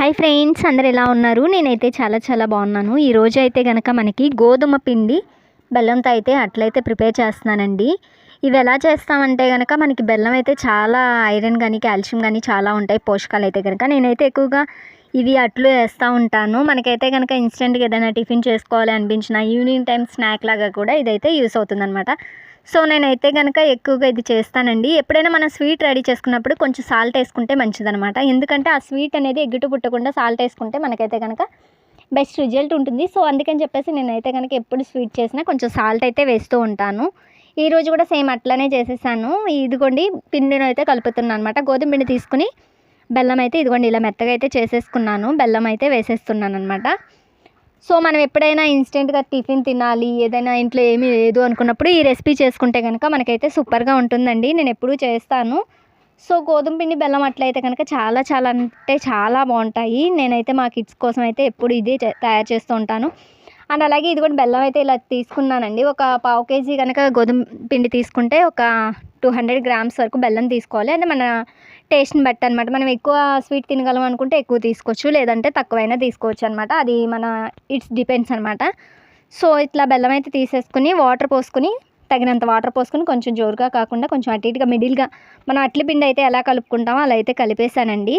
Hi friends అందరు ఎలా ఉన్నారు? నేనైతే చాలా చాలా బాగున్నాను. ఈరోజు అయితే కనుక మనకి గోధుమ పిండి బెల్లంతో అయితే అట్లయితే ప్రిపేర్ చేస్తున్నానండి. ఇవి ఎలా చేస్తామంటే కనుక మనకి బెల్లం అయితే చాలా ఐరన్ కానీ కాల్షియం కానీ చాలా ఉంటాయి పోషకాలు అయితే కనుక నేనైతే ఎక్కువగా ఇవి అట్లు వేస్తూ ఉంటాను. మనకైతే కనుక ఇన్స్టెంట్గా ఏదైనా టిఫిన్ చేసుకోవాలి అనిపించిన ఈవినింగ్ టైం స్నాక్ లాగా కూడా ఇదైతే యూస్ అవుతుందన్నమాట. సో నేనైతే కనుక ఎక్కువగా ఇది చేస్తానండి. ఎప్పుడైనా మనం స్వీట్ రెడీ చేసుకున్నప్పుడు కొంచెం సాల్ట్ వేసుకుంటే మంచిదనమాట ఎందుకంటే ఆ స్వీట్ అనేది ఎగ్గుటు పుట్టకుండా సాల్ట్ వేసుకుంటే మనకైతే కనుక బెస్ట్ రిజల్ట్ ఉంటుంది. సో అందుకని చెప్పేసి నేనైతే కనుక ఎప్పుడు స్వీట్ చేసినా కొంచెం సాల్ట్ అయితే వేస్తూ ఉంటాను. ఈరోజు కూడా సేమ్ అట్లానే చేసేసాను. ఇదిగోండి పిండిని అయితే కలుపుతున్నాను అనమాట గోధుమ పిండి తీసుకుని బెల్లం అయితే ఇదిగోండి ఇలా మెత్తగా అయితే చేసేసుకున్నాను. బెల్లం అయితే వేసేస్తున్నాను అనమాట సో మనం ఎప్పుడైనా ఇన్స్టెంట్గా టిఫిన్ తినాలి ఏదైనా ఇంట్లో ఏమీ లేదు అనుకున్నప్పుడు ఈ రెసిపీ చేసుకుంటే కనుక మనకైతే సూపర్గా ఉంటుందండి. నేను ఎప్పుడూ చేస్తాను. సో గోధుమ పిండి బెల్లం అట్లయితే కనుక చాలా చాలా అంటే చాలా బాగుంటాయి. నేనైతే మా కిడ్స్ కోసం అయితే ఎప్పుడు ఇదే తయారు చేస్తూ ఉంటాను. అండ్ అలాగే ఇది కూడా బెల్లం అయితే ఇలా తీసుకున్నానండి. ఒక పావు కేజీ కనుక గోధుమ పిండి తీసుకుంటే ఒక టూ హండ్రెడ్ గ్రామ్స్ వరకు బెల్లం తీసుకోవాలి. అంటే మన టేస్ట్ని బట్టి అనమాట మనం ఎక్కువ స్వీట్ తినగలం అనుకుంటే ఎక్కువ తీసుకోవచ్చు. లేదంటే తక్కువైనా తీసుకోవచ్చు అనమాట అది మన ఇట్స్ డిపెండ్స్ అనమాట సో ఇట్లా బెల్లం అయితే తీసేసుకుని వాటర్ పోసుకుని తగినంత వాటర్ పోసుకుని కొంచెం జోరుగా కాకుండా కొంచెం అటు ఇటుగా మిడిల్గా మనం అట్ల పిండి అయితే ఎలా కలుపుకుంటామో అలా అయితే కలిపేసానండి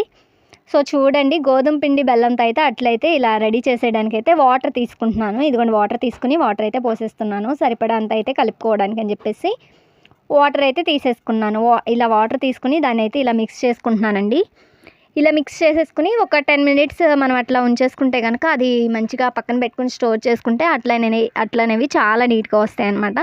సో చూడండి గోధుమ పిండి బెల్లంతో అయితే అట్లయితే ఇలా రెడీ చేసేయడానికి అయితే వాటర్ తీసుకుంటున్నాను. ఇదిగోండి వాటర్ తీసుకుని వాటర్ అయితే పోసేస్తున్నాను. సరిపడా అంత అయితే కలుపుకోవడానికి అని చెప్పేసి. వాటర్ అయితే తీసేసుకున్నాను. వా- ఇలా వాటర్ తీసుకుని దాన్ని అయితే ఇలా మిక్స్ చేసుకుంటున్నానండి. ఇలా మిక్స్ చేసేసుకుని ఒక టెన్ మినిట్స్ మనం అట్లా ఉంచేసుకుంటే కనుక అది మంచిగా పక్కన పెట్టుకుని స్టోర్ చేసుకుంటే అట్లనే అట్లనేవి చాలా నీట్గా వస్తాయి అనమాట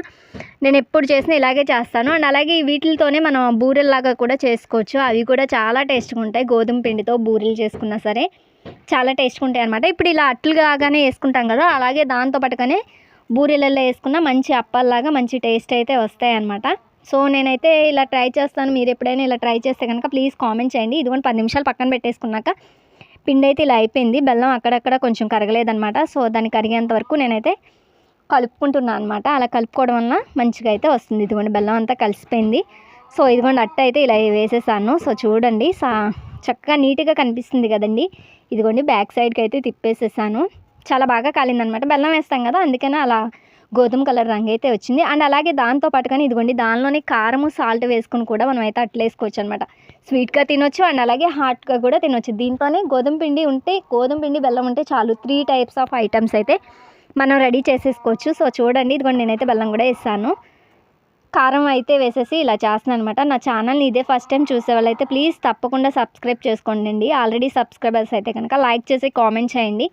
నేను ఎప్పుడు చేసినా ఇలాగే చేస్తాను. అండ్ అలాగే వీటితోనే మనం బూరెల్లాగా కూడా చేసుకోవచ్చు. అవి కూడా చాలా టేస్ట్గా ఉంటాయి. గోధుమ పిండితో బూరెలు చేసుకున్నా సరే చాలా టేస్ట్గా ఉంటాయి అనమాట ఇప్పుడు ఇలా అట్లు లాగానే వేసుకుంటాం కదా అలాగే దాంతో పాటుగానే బూరెలలో వేసుకున్న మంచి అప్పాల్లాగా మంచి టేస్ట్ అయితే వస్తాయి అనమాట సో నేనైతే ఇలా ట్రై చేస్తాను. మీరు ఎప్పుడైనా ఇలా ట్రై చేస్తే కనుక ప్లీజ్ కామెంట్ చేయండి. ఇదిగోండి పది నిమిషాలు పక్కన పెట్టేసుకున్నాక పిండి అయితే ఇలా అయిపోయింది. బెల్లం అక్కడక్కడ కొంచెం కరగలేదనమాట సో దాన్ని కరిగేంత వరకు నేనైతే కలుపుకుంటున్నాను అనమాట అలా కలుపుకోవడం వల్ల మంచిగా అయితే వస్తుంది. ఇదిగోండి బెల్లం అంతా కలిసిపోయింది. సో ఇదిగోండి అట్ట అయితే ఇలా వేసేసాను. సో చూడండి సా చక్కగా నీట్గా కనిపిస్తుంది కదండి. ఇదిగోండి బ్యాక్ సైడ్కి అయితే తిప్పేసేసాను. చాలా బాగా కాలిందనమాట బెల్లం వేస్తాం కదా అందుకనే అలా గోధుమ కలర్ రంగు అయితే వచ్చింది. అండ్ అలాగే దాంతో పట్టుకొని ఇదిగోండి దానిలోనే కారము సాల్ట్ వేసుకుని కూడా మనం అయితే అట్లా వేసుకోవచ్చు అనమాట స్వీట్గా తినొచ్చు అండ్ అలాగే హాట్గా కూడా తినొచ్చు. దీంట్లోనే గోధుమ పిండి ఉంటే గోధుమ పిండి బెల్లం ఉంటే చాలు. త్రీ టైప్స్ ఆఫ్ ఐటమ్స్ అయితే మనం రెడీ చేసేసుకోవచ్చు. సో చూడండి ఇదిగోండి నేనైతే బెల్లం కూడా వేస్తాను కారం అయితే వేసేసి ఇలా చేస్తున్నాను అనమాట నా ఛానల్ని ఇదే ఫస్ట్ టైం చూసే వాళ్ళైతే ప్లీజ్ తప్పకుండా సబ్స్క్రైబ్ చేసుకోండి ఆల్రెడీ సబ్స్క్రైబర్స్ అయితే కనుక లైక్ చేసి కామెంట్ చేయండి.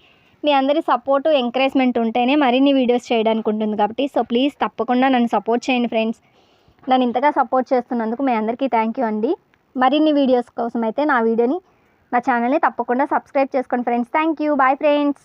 మీ అందరి సపోర్టు ఎంకరేజ్మెంట్ ఉంటేనే మరిన్ని వీడియోస్ చేయడానికి ఉంటుంది కాబట్టి సో ప్లీజ్ తప్పకుండా నన్ను సపోర్ట్ చేయండి ఫ్రెండ్స్ నన్ను ఇంతగా సపోర్ట్ చేస్తున్నందుకు మీ అందరికీ థ్యాంక్ యూ అండి. మరిన్ని వీడియోస్ కోసం అయితే నా వీడియోని నా ఛానల్ని తప్పకుండా సబ్స్క్రైబ్ చేసుకోండి friends thank you bye friends